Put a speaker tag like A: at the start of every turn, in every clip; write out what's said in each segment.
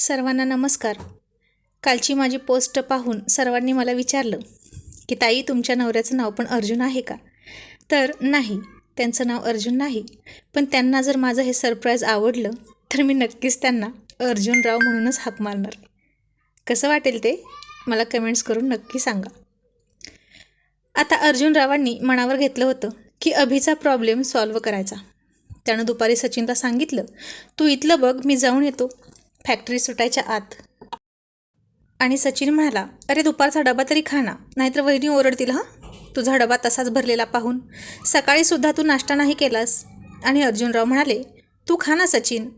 A: सर्वांना नमस्कार. कालची माझी पोस्ट पाहून सर्वांनी मला विचारलं की ताई तुमच्या नवऱ्याचं नाव पण अर्जुन आहे का? तर नाही त्यांचं नाव अर्जुन नाही. पण त्यांना जर माझं हे सरप्राईज आवडलं तर मी नक्कीच त्यांना अर्जुनराव म्हणूनच हाक मारणार. कसं वाटेल ते? मला कमेंट्स करून नक्की सांगा. आता अर्जुनरावांनी मनावर घेतलं होतं की अभिचा प्रॉब्लेम सॉल्व करायचा. त्यानं दुपारी सचिनला सांगितलं तू इथलं बघ मी जाऊन येतो. फॅक्टरी सुटायच्या आत. आणि सचिन म्हणाला अरे दुपारचा डबा तरी खा ना नाहीतर वहिनी ओरडतील हां? तुझा डबा तसाच भरलेला पाहून. सकाळीसुद्धा तू नाश्ता नाही केलास. आणि अर्जुनराव म्हणाले तू खा ना सचिन.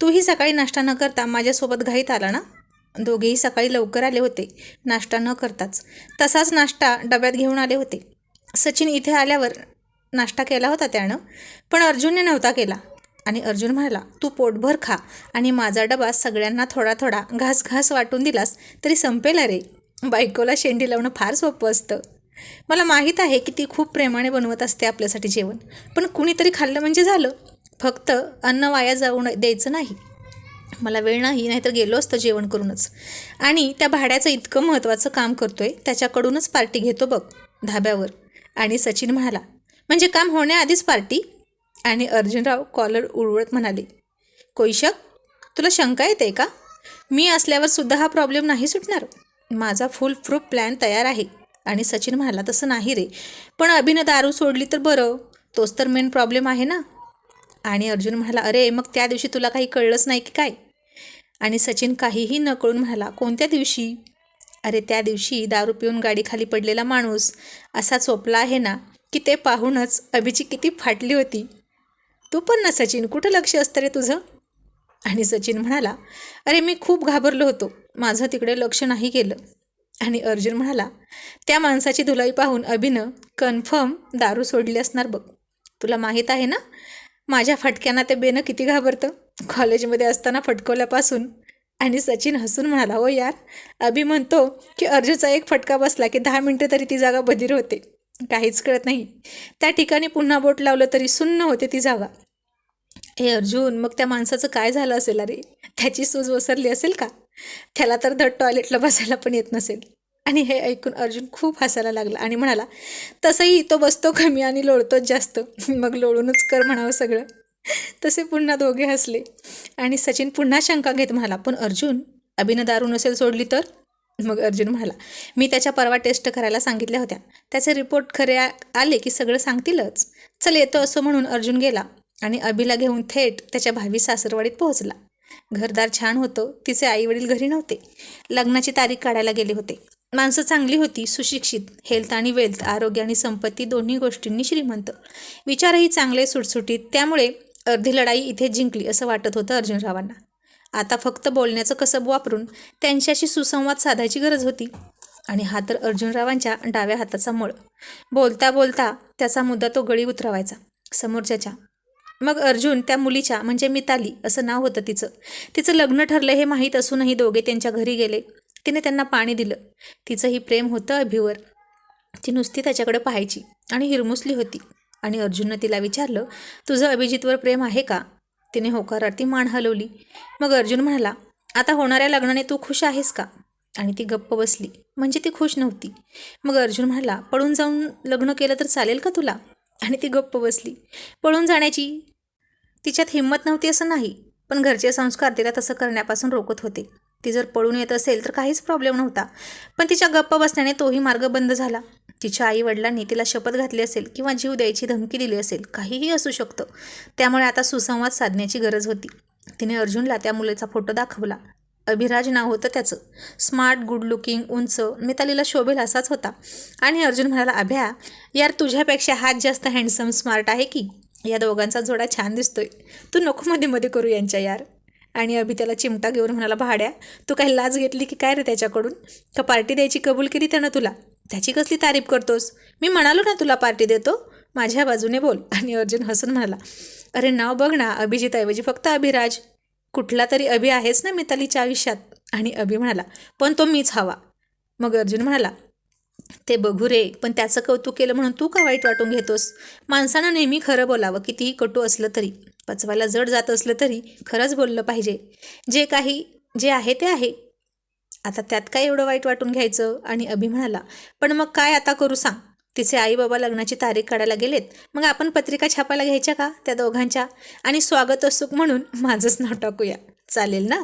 A: तूही सकाळी नाश्ता न करता माझ्यासोबत घाईत आला ना? दोघेही सकाळी लवकर आले होते. नाश्ता न करताच. तसाच नाश्ता डब्यात घेऊन आले होते. सचिन इथे आल्यावर नाश्ता केला होता त्यानं पण अर्जुनने नव्हता केला. आणि अर्जुन म्हणाला तू पोटभर खा आणि माझा डबा सगळ्यांना थोडा थोडा घास घास वाटून दिलास तरी संपेल रे बायकोला शेंडी लावणं फार सोपं असतं. मला माहीत आहे की ती खूप प्रेमाने बनवत असते आपल्यासाठी जेवण पण कुणीतरी खाल्लं म्हणजे झालं. फक्त अन्न वाया जाऊ द्यायचं नाही. मला वेळ नाही नाहीतर गेलो असतं जेवण करूनच. आणि त्या भाड्याचं इतकं महत्त्वाचं काम करतोय त्याच्याकडूनच पार्टी घेतो बघ. धाब्यावर. आणि सचिन म्हणाला म्हणजे काम होण्याआधीच पार्टी? आणि अर्जुनराव कॉलर उडवत म्हणाले कोईशक तुला शंका येते का? मी असल्यावर सुद्धा हा प्रॉब्लेम नाही सुटणार. माझा फुल प्रूफ प्लॅन तयार आहे. आणि सचिन म्हणाला तसं नाही रे. पण अभिनं दारू सोडली तर बरं. तोच तर मेन प्रॉब्लेम आहे ना. आणि अर्जुन म्हणाला अरे मग त्या दिवशी तुला काही कळलंच नाही की काय? आणि सचिन काहीही न कळून म्हणाला कोणत्या दिवशी? अरे त्या दिवशी दारू पिऊन गाडीखाली पडलेला माणूस असा चोपला आहे ना की ते पाहूनच अभिची किती फाटली होती. तू पण ना सचिन कुठं लक्ष असतं रे तुझं? आणि सचिन म्हणाला अरे मी खूप घाबरलो होतो. माझं तिकडे लक्ष नाही गेलं. आणि अर्जुन म्हणाला त्या माणसाची धुलाई पाहून अभिनं कन्फर्म दारू सोडली असणार बघ. तुला माहीत आहे ना माझ्या फटक्यांना ते बेनं किती घाबरतं? कॉलेजमध्ये असताना फटकवल्यापासून. आणि सचिन हसून म्हणाला हो यार अभि म्हणतो की अर्जुनचा एक फटका बसला की दहा मिनटं तरी ती जागा बधीर होते. काहीच कळत नाही. त्या ठिकाणी पुन्हा बोट लावलं तरी सुन्न होते ती जागा. हे अर्जुन मग त्या माणसाचं काय झालं असेल? अरे त्याची सूज ओसरली असेल का? त्याला तर धड टॉयलेटला बसायला पण येत नसेल. आणि हे ऐकून अर्जुन खूप हसायला लागला आणि म्हणाला तसंही तो बसतो कमी आणि लोळतोच जास्त. मग लोळूनच कर म्हणावं सगळं. तसे पुन्हा दोघे हसले. आणि सचिन पुन्हा शंका घेत म्हणाला पण अर्जुन अभिनदारू नसेल सोडली तर? मग अर्जुन म्हणाला मी त्याच्या परवा टेस्ट करायला सांगितल्या होत्या. त्याचे रिपोर्ट खरे आले की सगळं सांगतीलच. चल येतो असं म्हणून अर्जुन गेला आणि अभिला घेऊन थेट त्याच्या भावी सासरवाडीत पोहोचला. घरदार छान होतं तिचे आईवडील घरी नव्हते. लग्नाची तारीख काढायला गेले होते. माणसं चांगली होती सुशिक्षित हेल्थ आणि वेल्थ आरोग्य आणि संपत्ती दोन्ही गोष्टींनी श्रीमंत. विचारही चांगले सुटसुटीत त्यामुळे अर्धी लढाई इथे जिंकली असं वाटत होतं अर्जुनरावांना. आता फक्त बोलण्याचं कसब वापरून त्यांच्याशी सुसंवाद साधायची गरज होती. आणि हा तर अर्जुनरावांच्या डाव्या हाताचा मळ. बोलता बोलता त्याचा मुद्दा तो गळी उतरवायचा समोरच्याच्या. मग अर्जुन त्या मुलीच्या म्हणजे मिताली असं नाव होतं तिचं. तिचं लग्न ठरलं हे माहीत असूनही दोघे त्यांच्या घरी गेले. तिने त्यांना पाणी दिलं. तिचंही प्रेम होतं अभिवर. ती नुसती त्याच्याकडे पाहायची आणि हिरमुसली होती. आणि अर्जुननं तिला विचारलं तुझं अभिजितवर प्रेम आहे का? तिने होकारार्थी मान हलवली. मग अर्जुन म्हणाला आता होणाऱ्या लग्नाने तू खुश आहेस का? आणि ती गप्प बसली. म्हणजे ती खुश नव्हती. मग अर्जुन म्हणाला पळून जाऊन लग्न केलं तर चालेल का तुला? आणि ती गप्प बसली पळून जाण्याची तिच्यात हिंमत नव्हती असं नाही पण घरचे संस्कार तिला तसं करण्यापासून रोखत होते. ती जर पळून येत असेल तर काहीच प्रॉब्लेम नव्हता पण तिच्या गप्प बसण्याने तोही मार्ग बंद झाला. तिच्या आई वडिलांनी तिला शपथ घातली असेल किंवा जीव द्यायची धमकी दिली असेल काहीही असू शकतं. त्यामुळे आता सुसंवाद साधण्याची गरज होती. तिने अर्जुनला त्या मुलीचा फोटो दाखवला. अभिराज नाव होतं त्याचं. स्मार्ट गुड लुकिंग उंच मितालीला शोभेल असाच होता. आणि अर्जुन म्हणाला अभ्या यार तुझ्यापेक्षा हात जास्त हँडसम स्मार्ट आहे की? या दोघांचा जोडा छान दिसतोय. तू नको मध्ये मध्ये करू यांच्या यार. आणि अभि त्याला चिमटा घेऊन म्हणाला भाड्या तू काही लाज घेतली की काय रे त्याच्याकडून? का पार्टी द्यायची कबूल केली त्यानं तुला? त्याची कसली तारीफ करतोस? मी म्हणालो ना तुला पार्टी देतो. माझ्या बाजूने बोल. आणि अर्जुन हसून म्हणाला अरे नाव बघ ना अभिजितऐवजी फक्त अभिराज. कुठला तरी अभि आहेच ना मितालीच्या आयुष्यात? आणि अभि म्हणाला पण तो मीच हवा. मग अर्जुन म्हणाला ते बघू रे पण त्याचं कौतुक केलं म्हणून तू का वाईट वाटून घेतोस? माणसानं नेहमी खरं बोलावं कितीही कटू असलं तरी. पचवायला जड जात असलं तरी खरंच बोललं पाहिजे. जे काही जे आहे ते आहे. आता त्यात काय एवढं वाईट वाटून घ्यायचं? आणि अभि म्हणाला पण मग काय आता करू सांग? तिचे आई बाबा लग्नाची तारीख काढायला गेलेत. मग आपण पत्रिका छापायला घ्यायच्या का त्या दोघांच्या? आणि स्वागत असुक म्हणून माझंच नाव टाकूया चालेल ना?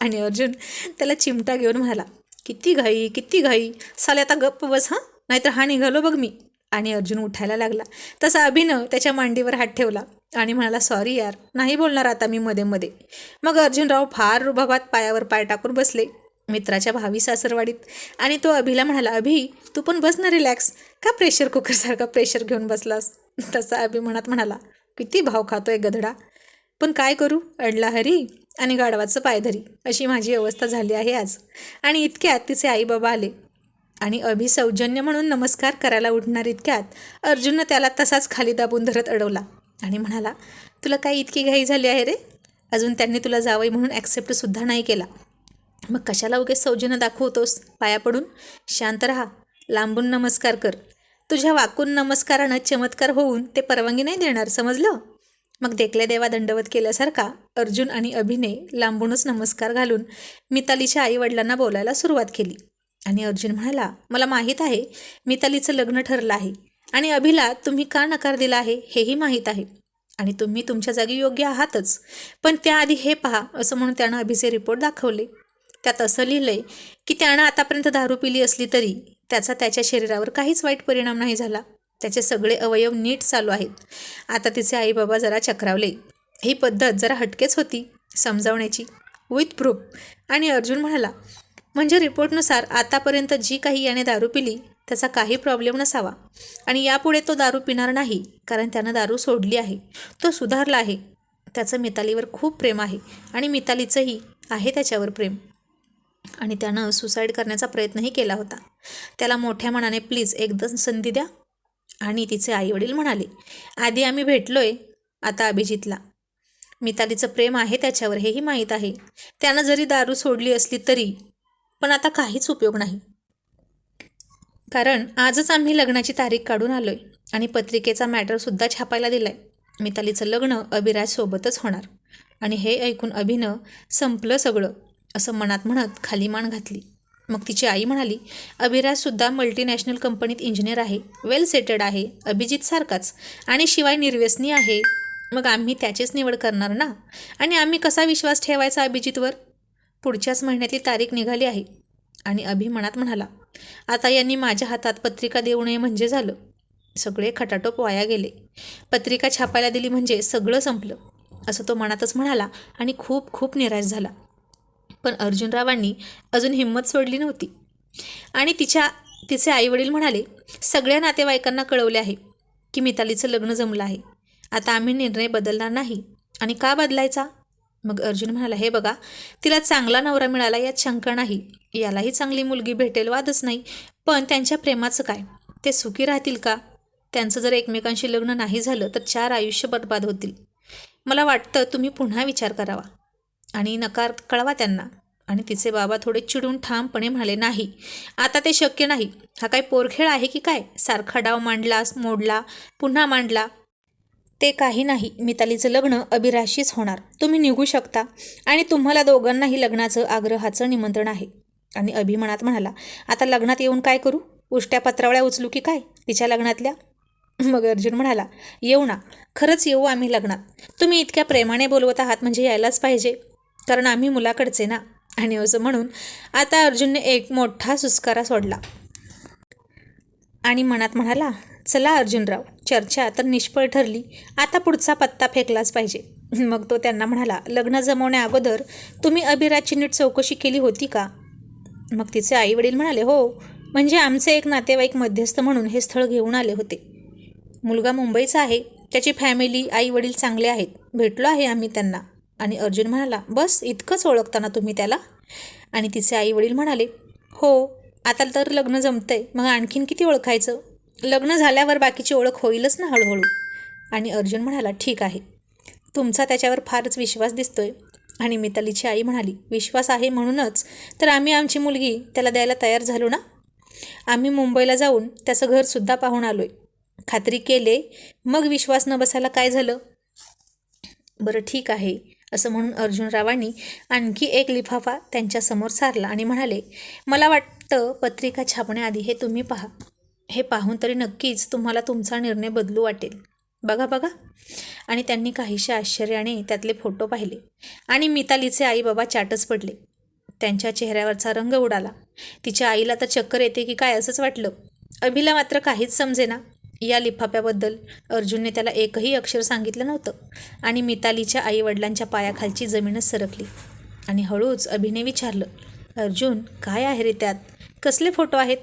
A: आणि अर्जुन त्याला चिमटा घेऊन म्हणाला किती घाई किती घाई. साले आता गप्प बस हां? नाहीतर हा निघालो बघ मी. आणि अर्जुन उठायला लागला. तसा अभिनव त्याच्या मांडीवर हात ठेवला आणि म्हणाला सॉरी यार नाही बोलणार आता मी मध्ये मध्ये. मग अर्जुनराव फार रुबाबात पायावर पाय टाकून बसले. मित्राच्या भावी सासरवाडीत. आणि तो अभिला म्हणाला अभि तू पण बस ना रिलॅक्स का प्रेशर कुकरसारखा प्रेशर घेऊन बसलास? तसा अभि मनात म्हणाला किती भाव खातोय गधडा पण काय करू? अडला हरी आणि गाढवाचं पायधरी अशी माझी अवस्था झाली आहे आज. आणि इतक्यात तिचे आई बाबा आले. आणि अभि सौजन्य म्हणून नमस्कार करायला उठणार इतक्यात अर्जुननं त्याला तसाच खाली दाबून धरत अडवला. आणि म्हणाला तुला काय इतकी घाई झाली आहे रे? अजून त्यांनी तुला जावई म्हणून ॲक्सेप्टसुद्धा नाही केला. मग कशाला उगेच सौजन्य दाखवतोस? पाया पडून? शांत राहा. लांबून नमस्कार कर. तुझ्या वाकून नमस्कारानं चमत्कार होऊन ते परवानगी नाही देणार समजलं? मग देखल्या देवा दंडवत केल्यासारखा अर्जुन आणि अभिने लांबूनच नमस्कार घालून मितालीच्या आईवडिलांना बोलायला सुरुवात केली. आणि अर्जुन म्हणाला मला माहीत आहे मितालीचं लग्न ठरलं आहे. आणि अभिला तुम्ही का नकार दिला आहे हेही माहीत आहे. आणि तुम्ही तुमच्या जागी योग्य आहातच. पण त्याआधी हे पहा असं म्हणून त्यानं अभिचे रिपोर्ट दाखवले. त्यात असं लिहिलं आहे की त्यानं आतापर्यंत दारू पिली असली तरी त्याचा त्याच्या शरीरावर काहीच वाईट परिणाम नाही झाला. त्याचे सगळे अवयव नीट चालू आहेत. आता तिचे आई बाबा जरा चक्रावले. ही पद्धत जरा हटकेच होती समजावण्याची. विथ प्रूफ आणि अर्जुन म्हणाला म्हणजे रिपोर्टनुसार आतापर्यंत जी काही याने दारू पिली त्याचा काही प्रॉब्लेम नसावा. आणि यापुढे तो दारू पिणार नाही कारण त्यानं दारू सोडली आहे. तो सुधारला आहे. त्याचं मितालीवर खूप प्रेम आहे. आणि मितालीचंही आहे त्याच्यावर प्रेम. आणि त्यानं सुसाईड करण्याचा प्रयत्नही केला होता. त्याला मोठ्या मनाने प्लीज एकदम संधी द्या. आणि तिचे आईवडील म्हणाले आधी आम्ही भेटलोय आता अभिजितला. मितालीचं प्रेम आहे त्याच्यावर हेही माहीत आहे. त्यानं जरी दारू सोडली असली तरी पण आता काहीच उपयोग नाही. कारण आजच आम्ही लग्नाची तारीख काढून आलोय आणि पत्रिकेचा मॅटरसुद्धा छापायला दिलाय. मितालीचं लग्न अभिराजसोबतच होणार. आणि हे ऐकून अभिनं संपलं सगळं. असं मनात म्हणत खाली मान घातली. मग तिची आई म्हणाली अभिराजसुद्धा मल्टीनॅशनल कंपनीत इंजिनियर आहे वेल सेटेड आहे अभिजित सारखाच. आणि शिवाय निर्व्यसनी आहे. मग आम्ही त्याचीच निवड करणार ना? आणि आम्ही कसा विश्वास ठेवायचा अभिजितवर? पुढच्याच महिन्यातली तारीख निघाली आहे. आणि अभिमनात म्हणाला आता यांनी माझ्या हातात पत्रिका देऊ नये म्हणजे झालं. सगळे खटाटोप वाया गेले. पत्रिका छापायला दिली म्हणजे सगळं संपलं. असं तो मनातच म्हणाला आणि खूप खूप निराश झाला. पण अर्जुनरावांनी अजून हिंमत सोडली नव्हती. आणि तिच्या तिचे आईवडील म्हणाले सगळ्या नातेवाईकांना कळवले आहे की मितालीचं लग्न जमलं आहे. आता आम्ही निर्णय बदलणार नाही. आणि का बदलायचा? मग अर्जुन म्हणाला हे बघा तिला चांगला नवरा मिळाला यात शंका नाही. यालाही चांगली मुलगी भेटेल वादच नाही. पण त्यांच्या प्रेमाचं काय? ते सुखी राहतील का? त्यांचं जर एकमेकांशी लग्न नाही झालं तर चार आयुष्य बर्बाद होतील. मला वाटतं तुम्ही पुन्हा विचार करावा. आणि नकार कळवा त्यांना. आणि तिचे बाबा थोडे चिडून ठामपणे म्हणाले नाही आता ते शक्य नाही. हा काय पोरखेळ आहे की काय? सारखा डाव मांडलास मोडला पुन्हा मांडला. ते काही नाही. मितालीचं लग्न अभिराशीच होणार. तुम्ही निघू शकता. आणि तुम्हाला दोघांनाही लग्नाचं आग्रहाचं निमंत्रण आहे. आणि अभिमनात म्हणाला आता लग्नात येऊन काय करू? उष्ट्या पत्रावळ्या उचलू की काय? तिच्या लग्नातल्या? मग अर्जुन म्हणाला येऊ ना. खरंच येऊ आम्ही लग्नात. तुम्ही इतक्या प्रेमाने बोलवत आहात म्हणजे यायलाच पाहिजे. कारण आम्ही मुलाकडचे ना. आणि असं म्हणून आता अर्जुनने एक मोठा सुस्कारा सोडला. आणि मनात म्हणाला चला अर्जुनराव चर्चा तर निष्फळ ठरली. आता पुढचा पत्ता फेकलाच पाहिजे. मग तो त्यांना म्हणाला लग्न जमवण्या अगोदर तुम्ही अभिराजची नीट चौकशी केली होती का? मग तिचे आईवडील म्हणाले हो म्हणजे आमचे एक नातेवाईक मध्यस्थ म्हणून हे स्थळ घेऊन आले होते. मुलगा मुंबईचा आहे त्याची फॅमिली आई वडील चांगले आहेत. भेटलो आहे आम्ही त्यांना. आणि अर्जुन म्हणाला बस इतकंच ओळखताना तुम्ही त्याला? आणि तिचे आई वडील म्हणाले हो आता तर लग्न जमतंय मग आणखीन किती ओळखायचं? लग्न झाल्यावर बाकीची ओळख होईलच ना हळूहळू. आणि अर्जुन म्हणाला ठीक आहे. तुमचा त्याच्यावर फारच विश्वास दिसतोय. आणि मितालीची आई म्हणाली विश्वास आहे म्हणूनच. तर आम्ही आमची मुलगी त्याला द्यायला तयार झालो ना? आम्ही मुंबईला जाऊन त्याचं घरसुद्धा पाहून आलोय. खात्री केले मग विश्वास न बसायला काय झालं? बरं ठीक आहे. असं म्हणून अर्जुनरावांनी आणखी एक लिफाफा त्यांच्यासमोर सारला आणि म्हणाले मला वाटतं पत्रिका छापण्याआधी हे तुम्ही पहा. हे पाहून तरी नक्कीच तुम्हाला तुमचा निर्णय बदलू वाटेल. बघा बघा. आणि त्यांनी काहीशा आश्चर्याने त्यातले फोटो पाहिले. आणि मितालीचे आई बाबा चाटच पडले. त्यांच्या चेहऱ्यावरचा रंग उडाला. तिच्या आईला तर चक्कर येते की काय असंच वाटलं. अभिला मात्र काहीच समजेना. या लिफाफ्याबद्दल. अर्जुनने त्याला एकही अक्षर सांगितलं नव्हतं आणि मितालीच्या आईवडिलांच्या पायाखालची जमीनच सरकली आणि हळूच अभिने विचारलं अर्जुन काय आहे रे त्यात? कसले फोटो आहेत?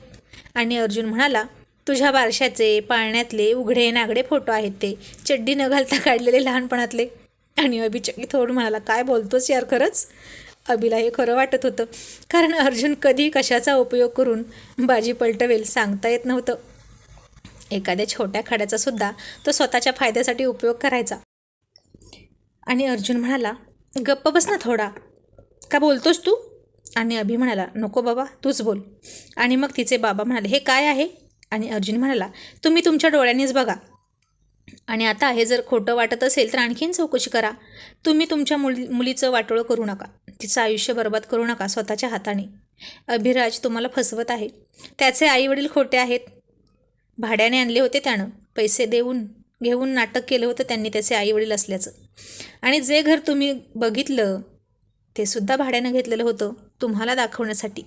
A: आणि अर्जुन म्हणाला तुझ्या बारशाचे पाळण्यातले उघडे नागडे फोटो आहेत ते. चड्डी न घालता काढलेले लहानपणातले. आणि अभिचकित होऊन म्हणाला काय बोलतोस यार खरंच? अभिला हे खरं वाटत होतं कारण अर्जुन कधी कशाचा उपयोग करून बाजी पलटवेल सांगता येत नव्हतं. एखाद्या छोट्या खड्याचा सुद्धा तो स्वतःच्या फायद्यासाठी उपयोग करायचा. आणि अर्जुन म्हणाला गप्प बस ना थोडा. का बोलतोस तू? आणि अभि म्हणाला नको बाबा तूच बोल. आणि मग तिचे बाबा म्हणाले हे काय आहे? आणि अर्जुन म्हणाला तुम्ही तुमच्या डोळ्यांनीच बघा. आणि आता हे जर खोटं वाटत असेल तर आणखीन चौकशी करा. तुम्ही तुमच्या मुली मुलीचं वाटोळं करू नका. तिचं आयुष्य बर्बाद करू नका स्वतःच्या हाताने. अभिराज तुम्हाला फसवत आहे. त्याचे आईवडील खोटे आहेत. भाड्याने आणले होते त्यानं. पैसे देऊन घेऊन नाटक केलं होतं त्यांनी त्याचे आईवडील असल्याचं. आणि जे घर तुम्ही बघितलं ते सुद्धा भाड्यानं घेतलेलं होतं तुम्हाला दाखवण्यासाठी.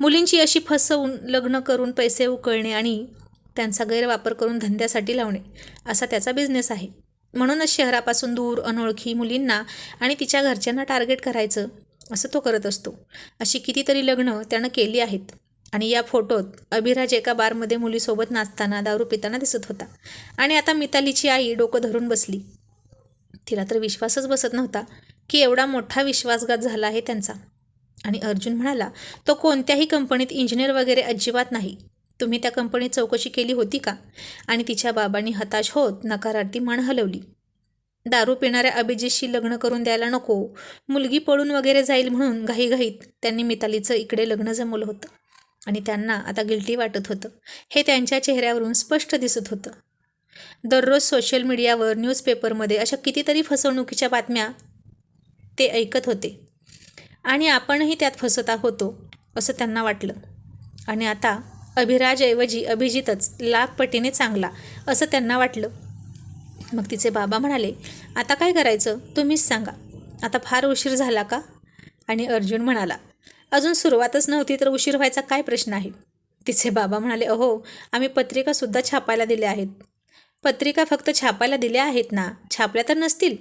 A: मुलींची अशी फसवून लग्न करून पैसे उकळणे आणि त्यांचा गैरवापर करून धंद्यासाठी लावणे असा त्याचा बिझनेस आहे. म्हणूनच शहरापासून दूर अनोळखी मुलींना आणि तिच्या घरच्यांना टार्गेट करायचं असं तो करत असतो. अशी कितीतरी लग्न त्यानं केली आहेत. आणि या फोटोत अभिराज एका बारमध्ये मुलीसोबत नाचताना दारू पिताना दिसत होता. आणि आता मितालीची आई डोकं धरून बसली. तिला तर विश्वासच बसत नव्हता की एवढा मोठा विश्वासघात झाला आहे त्यांचा. आणि अर्जुन म्हणाला तो कोणत्याही कंपनीत इंजिनियर वगैरे अजिबात नाही. तुम्ही त्या कंपनीत चौकशी केली होती का? आणि तिच्या बाबांनी हताश होत नकारार्थी मान हलवली. दारू पिणाऱ्या अभिजितशी लग्न करून द्यायला नको. मुलगी पळून वगैरे जाईल म्हणून घाईघाईत त्यांनी मितालीचं इकडे लग्न जमवलं होतं. आणि त्यांना आता गिल्टी वाटत होतं. हे त्यांच्या चेहऱ्यावरून स्पष्ट दिसत होतं. दररोज सोशल मीडियावर न्यूजपेपरमध्ये अशा कितीतरी फसवणुकीच्या बातम्या ते ऐकत होते. आणि आपणही त्यात फसत होतो असं त्यांना वाटलं. आणि आता अभिराजऐवजी अभिजितच लाखपटीने चांगला असं त्यांना वाटलं. मग तिचे बाबा म्हणाले आता काय करायचं? तुम्हीच सांगा. आता फार उशीर झाला का? आणि अर्जुन म्हणाला अजून सुरुवातच नव्हती तर उशीर व्हायचा काय प्रश्न आहे? तिचे बाबा म्हणाले अहो आम्ही पत्रिकासुद्धा छापायला दिल्या आहेत. पत्रिका फक्त छापायला दिल्या आहेत ना? छापल्या तर नसतील.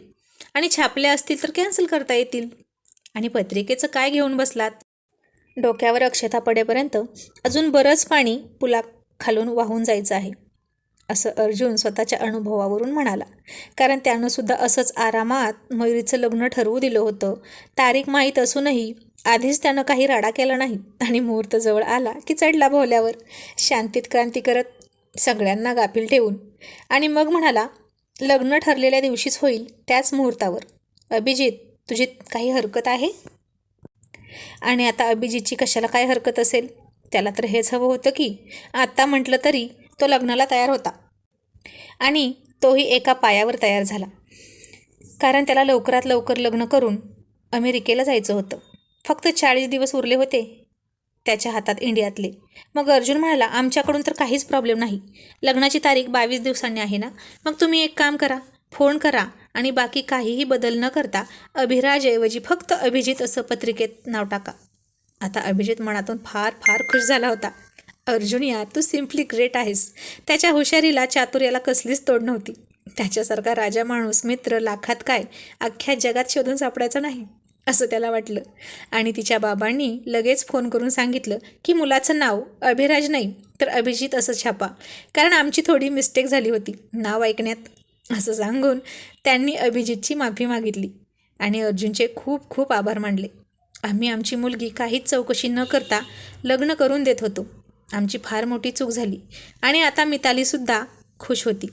A: आणि छापल्या असतील तर कॅन्सल करता येतील. आणि पत्रिकेचं काय घेऊन बसलात? डोक्यावर अक्षता पडेपर्यंत अजून बरंच पाणी पुला खालून वाहून जायचं आहे असं अर्जुन स्वतःच्या अनुभवावरून म्हणाला. कारण त्यानंसुद्धा असंच आरामात मयुरीचं लग्न ठरवू दिलं होतं. तारीख माहीत असूनही आधीच त्यानं काही राडा केला नाही आणि मुहूर्त जवळ आला की चढला भोवल्यावर शांतीत क्रांती करत सगळ्यांना गाफील ठेवून. आणि मग म्हणाला लग्न ठरलेल्या दिवशीच होईल त्याच मुहूर्तावर. अभिजित तुझी काही हरकत आहे? आणि आता अभिजितची कशाला काय हरकत असेल? त्याला तर हेच हवं होतं की आत्ता म्हटलं तरी तो लग्नाला तयार होता. आणि तोही एका पायावर तयार झाला. कारण त्याला लवकरात लवकर लग्न करून अमेरिकेला जायचं होतं. फक्त चाळीस दिवस उरले होते. त्याच्या हातात इंडियातले. मग अर्जुन म्हणाला आमच्याकडून तर काहीच प्रॉब्लेम नाही. लग्नाची तारीख बावीस दिवसांनी आहे ना? मग तुम्ही एक काम करा फोन करा आणि बाकी काहीही बदल न करता अभिराजऐवजी फक्त अभिजित असं पत्रिकेत नाव टाका. आता अभिजित मनातून फार फार खुश झाला होता. अर्जुन यार तू सिम्पली ग्रेट आहेस. त्याच्या हुशारीला चातुर्याला कसलीच तोड नव्हती. त्याच्यासारखा राजा माणूस मित्र लाखात काय? अख्ख्या जगात शोधून सापडायचा नाही. असं त्याला वाटलं. आणि तिच्या बाबांनी लगेच फोन करून सांगितलं की मुलाचं नाव अभिराज नाही तर अभिजित असं छापा. कारण आमची थोडी मिस्टेक झाली होती नाव ऐकण्यात. असं सांगून त्यांनी अभिजितची माफी मागितली आणि अर्जुनचे खूप खूप आभार मानले. आम्ही आमची मुलगी काहीच चौकशी न करता लग्न करून देत होतो. आमची फार मोठी चूक झाली आणि आता मितालीसुद्धा खुश होती.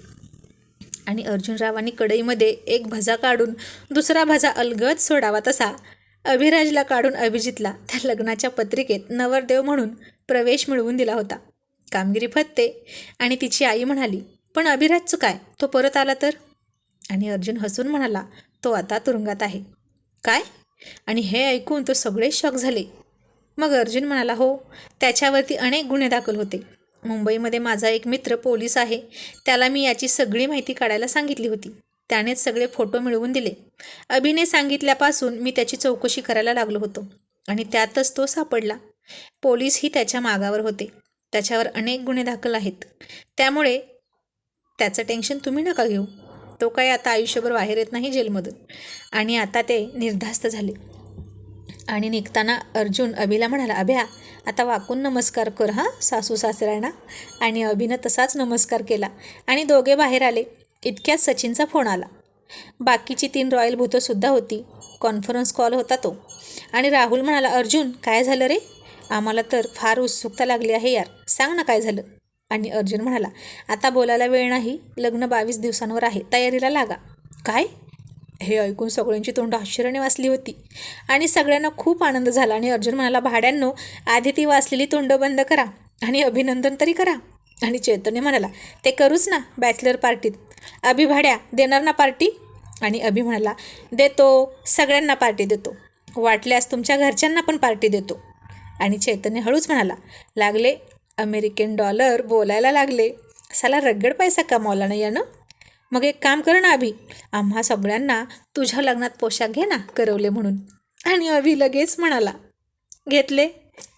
A: आणि अर्जुनरावांनी कढईमध्ये एक भजा काढून दुसरा भजा अलगद सोडावा तसा. अभिराजला काढून अभिजितला त्या लग्नाच्या पत्रिकेत नवरदेव म्हणून प्रवेश मिळवून दिला होता. कामगिरी फत्ते आणि तिची आई म्हणाली पण अभिराजचं काय तो परत आला तर? आणि अर्जुन हसून म्हणाला तो आता तुरुंगात आहे. काय? आणि हे ऐकून तो सगळे शॉक झाले. मग अर्जुन म्हणाला हो त्याच्यावरती अनेक गुन्हे दाखल होते. मुंबईमध्ये माझा एक मित्र पोलीस आहे. त्याला मी याची सगळी माहिती काढायला सांगितली होती. त्यानेच सगळे फोटो मिळवून दिले. अभिने सांगितल्यापासून मी त्याची चौकशी करायला लागलो होतो आणि त्यातच तो सापडला. पोलीसही त्याच्या मागावर होते. त्याच्यावर अनेक गुन्हे दाखल आहेत. त्यामुळे त्याचं टेन्शन तुम्ही नका घेऊ. तो काही आता आयुष्यभर बाहेर येत नाही जेलमधून आणि आता ते निर्धास्त झाले. आणि निघताना अर्जुन अभिला म्हणाला अभ्या आता वाकून नमस्कार कर हां सासू सासऱ्यांना. आणि अभिनं तसाच नमस्कार केला. आणि दोघे बाहेर आले. इतक्यात सचिनचा फोन आला. बाकीची तीन रॉयल भूतंसुद्धा होती. कॉन्फरन्स कॉल होता तो. आणि राहुल म्हणाला अर्जुन काय झालं रे? आम्हाला तर फार उत्सुकता लागली आहे यार. सांग ना काय झालं. आणि अर्जुन म्हणाला आता बोलायला वेळ नाही. लग्न बावीस दिवसांवर आहे. तयारीला लागा. काय? हे ऐकून सगळ्यांची तोंड आश्चर्याने वाचली होती. आणि सगळ्यांना खूप आनंद झाला. आणि अर्जुन म्हणाला भाड्यांनो आधी ती वाचलेली तोंड बंद करा आणि अभिनंदन तरी करा. आणि चैतन्य म्हणाला ते करूच ना बॅचलर पार्टीत. अभि भाड्या देणार ना पार्टी? आणि अभि म्हणाला देतो सगळ्यांना पार्टी देतो. वाटल्यास तुमच्या घरच्यांना पण पार्टी देतो. आणि चैतन्य हळूच म्हणाला लागले अमेरिकन डॉलर बोलायला लागले. साला रगड पैसा कमावला नाही यानं? मग एक काम कर ना अभि आम्हा सगळ्यांना तुझ्या लग्नात पोशाख घे ना करवले म्हणून. आणि अभि लगेच म्हणाला घेतले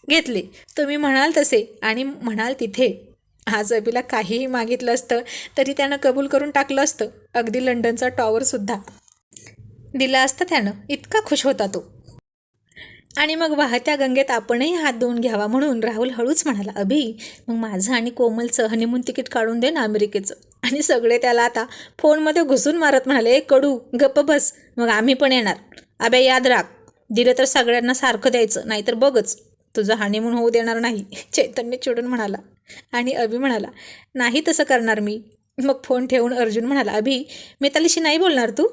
A: घेतले. तुम्ही म्हणाल तसे आणि म्हणाल तिथे. आज अभिला काहीही मागितलं असतं तरी त्यानं कबूल करून टाकलं असतं. अगदी लंडनचा टॉवरसुद्धा दिला असता त्यानं. इतका खुश होता तो. आणि मग वाहत्या गंगेत आपणही हात धुवून घ्यावा म्हणून राहुल हळूच म्हणाला अभि मग माझं आणि कोमलचं हनीमून तिकीट काढून दे ना अमेरिकेचं. आणि सगळे त्याला आता फोनमध्ये घुसून मारत म्हणाले कडू गप्प बस. मग आम्ही पण येणार. अबे याद राख दिलं तर सगळ्यांना सारखं द्यायचं नाहीतर बघच. तुझं हानिमून होऊ देणार नाही. चैतन्य चिडून म्हणाला. आणि अभि म्हणाला नाही तसं करणार मी. मग फोन ठेवून अर्जुन म्हणाला अभि मितालीशी नाही बोलणार तू?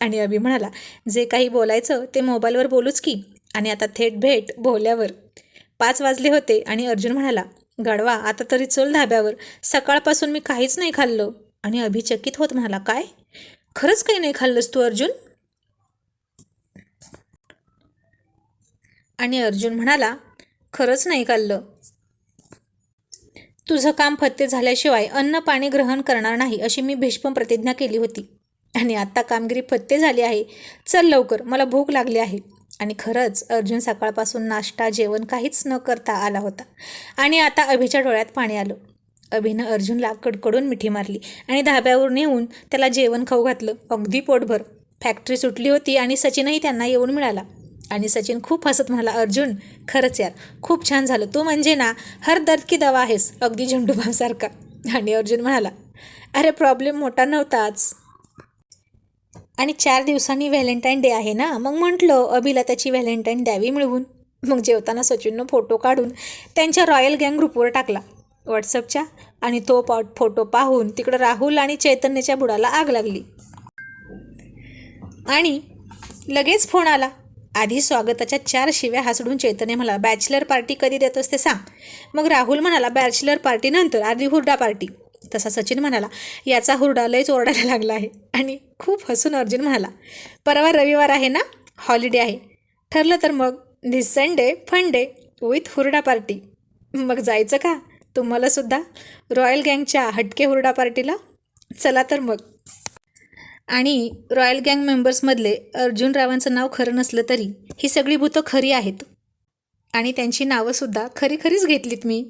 A: आणि अभि म्हणाला जे काही बोलायचं ते मोबाईलवर बोलूच की. आणि आता थेट भेट बोल्यावर पाच वाजले होते आणि अर्जुन म्हणाला गडवा आता तरी चल धाब्यावर. सकाळपासून मी काहीच नाही खाल्लं. आणि अभिचकित होत म्हणाला काय? खरंच काही नाही खाल्लंस तू अर्जुन? आणि अर्जुन म्हणाला खरंच नाही खाल्लं. तुझं काम फत्ते झाल्याशिवाय अन्न पाणी ग्रहण करणार नाही अशी मी भीष्म प्रतिज्ञा केली होती. आणि आत्ता कामगिरी फत्ते झाली आहे. चल लवकर मला भूक लागली आहे. आणि खरंच अर्जुन सकाळपासून नाश्ता जेवण काहीच न करता आला होता. आणि आता अभिच्या डोळ्यात पाणी आलं. अभिनं अर्जुनला कडकडून मिठी मारली आणि धाब्यावर नेऊन त्याला जेवण खाऊ घातलं. अगदी पोटभर. फॅक्टरी सुटली होती आणि सचिनही त्यांना येऊन मिळाला. आणि सचिन खूप हसत म्हणाला अर्जुन खरंच यार खूप छान झालं. तू म्हणजे ना हर दर्द की दवा आहेस अगदी झेंडूबामसारखा आणि अर्जुन म्हणाला अरे प्रॉब्लेम मोठा नव्हताच. आणि चार दिवसांनी व्हॅलेंटाईन डे आहे ना? मग म्हटलं अभिला त्याची व्हॅलेंटाईन द्यावी मिळवून. मग जेवताना सचिननं फोटो काढून त्यांच्या रॉयल गँग ग्रुपवर टाकला व्हॉट्सअपच्या आणि तो पॉट फोटो पाहून तिकडं राहुल आणि चैतन्याच्या बुडाला आग लागली. आणि लगेच फोन आला. आधी स्वागताच्या चार शिव्या हासडून चैतन्य म्हणाला बॅचलर पार्टी कधी देत असते सांग. मग राहुल म्हणाला बॅचलर पार्टीनंतर आधी हुरडा पार्टी. तसा सचिन म्हणाला याचा हुरडा लयच ओरडायला लागला आहे. आणि खूप हसून अर्जुन म्हणाला परवा रविवार आहे ना? हॉलिडे आहे. ठरलं तर मग. This Sunday fun day with हुरडा पार्टी मग जायचं का? तुम्हाला सुद्धा? रॉयल गँगच्या हटके हुरडा पार्टीला चला तर मग. आणि रॉयल गँग मेंबर्समधले अर्जुन रावांचं नाव खरं नसलं तरी ही सगळी भूतं खरी आहेत. आणि त्यांची नावंसुद्धा खरी खरीच घेतलीत मी.